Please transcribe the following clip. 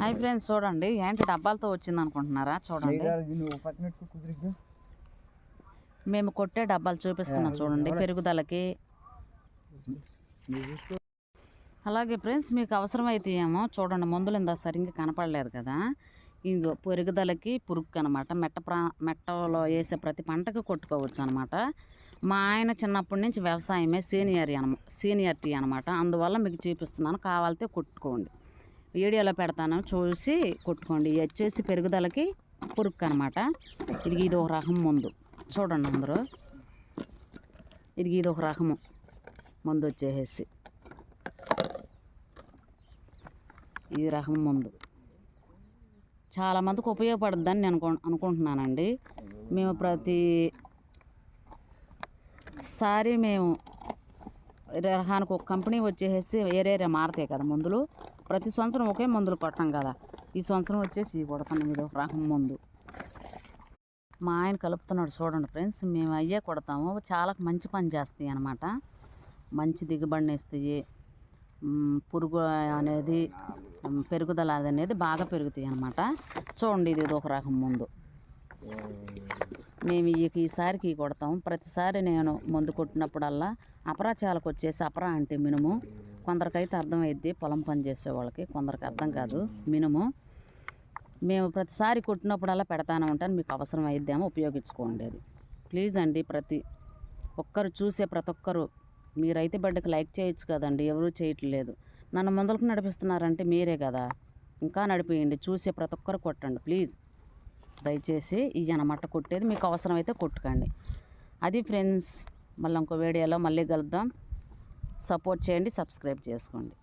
Hi friends చూడండి. ఏంటి డబ్బాలతో వచ్చింది అనుకుంటున్నారా చూడండి మేము కొట్టే డబ్బాలు చూపిస్తున్నాం చూడండి. పెరుగుదలకి. అలాగే ఫ్రెండ్స్ మీకు అవసరమైతే ఏమో చూడండి మందులు ఇందా సరిగ్గా కనపడలేదు కదా. ఇంకో పెరుగుదలకి పురుగు అనమాట మెట్ట ప్రా మెట్టలో వేసే ప్రతి పంటకు కొట్టుకోవచ్చు అనమాట మా ఆయన చిన్నప్పటి నుంచి వ్యవసాయమే సీనియర్ అన సీనియర్టీ అనమాట అందువల్ల మీకు చూపిస్తున్నాను. కావాలితే కొట్టుకోండి. వీడియోలో పెడతాను. చూసి కొట్టుకోండి. ఇది వచ్చేసి పెరుగుదలకి పురుక్ అనమాట ఇది ఇది ఒక రకం ముందు. చూడండి అందరూ. ఇది ఇది ఒక రకము ముందు వచ్చేసేసి. ఇది రకం ముందు. చాలామందికి ఉపయోగపడుద్దని నేను అనుకు అనుకుంటున్నానండి. మేము ప్రతి సారి మేము రకానికి ఒక కంపెనీ వచ్చేసి వేరే వేరే మారుతాయి కదా మందులు. ప్రతి సంవత్సరం ఒకే మందులు కొట్టం కదా. ఈ సంవత్సరం వచ్చేసి ఇవి కొడతాను ఇది ఒక రకం మందు. మా ఆయన కలుపుతున్నాడు చూడండి ఫ్రెండ్స్. మేము అయ్యే కొడతాము. చాలా మంచి పని చేస్తాయి అనమాట మంచి దిగుబడిని ఇస్తాయి. పురుగు అనేది పెరుగుదల అనేది బాగా పెరుగుతాయి అన్నమాట. చూడండి ఇది ఒక రకం ముందు. మేము ఈసారికి కొడతాం ప్రతిసారి నేను మందు కొట్టినప్పుడల్లా అపరాచాలకు వచ్చేసి అపరా అంటే మినుము. కొందరికైతే అర్థమైద్ది. పొలం పని చేసే వాళ్ళకి కొందరికి అర్థం కాదు. మినుము. మేము ప్రతిసారి కొట్టినప్పుడల్లా పెడతానే ఉంటాను. మీకు అవసరం అయిద్దేమో ఉపయోగించుకోండి అది. ప్లీజ్ అండి ప్రతి ఒక్కరు చూసే ప్రతి ఒక్కరు. మీరైతే బిడ్డకి లైక్ చేయొచ్చు కదండి. ఎవరూ చేయట్లేదు. నన్ను ముందలకు నడిపిస్తున్నారంటే మీరే కదా. ఇంకా నడిపియండి. చూసే ప్రతి ఒక్కరు కొట్టండి. ప్లీజ్. దయచేసి ఈ అనమాట కొట్టేది మీకు అవసరమైతే కొట్టుకోండి. అది ఫ్రెండ్స్ మళ్ళీ ఇంకో వీడియోలో మళ్ళీ కలుద్దాం. సపోర్ట్ చేయండి సబ్స్క్రైబ్ చేసుకోండి.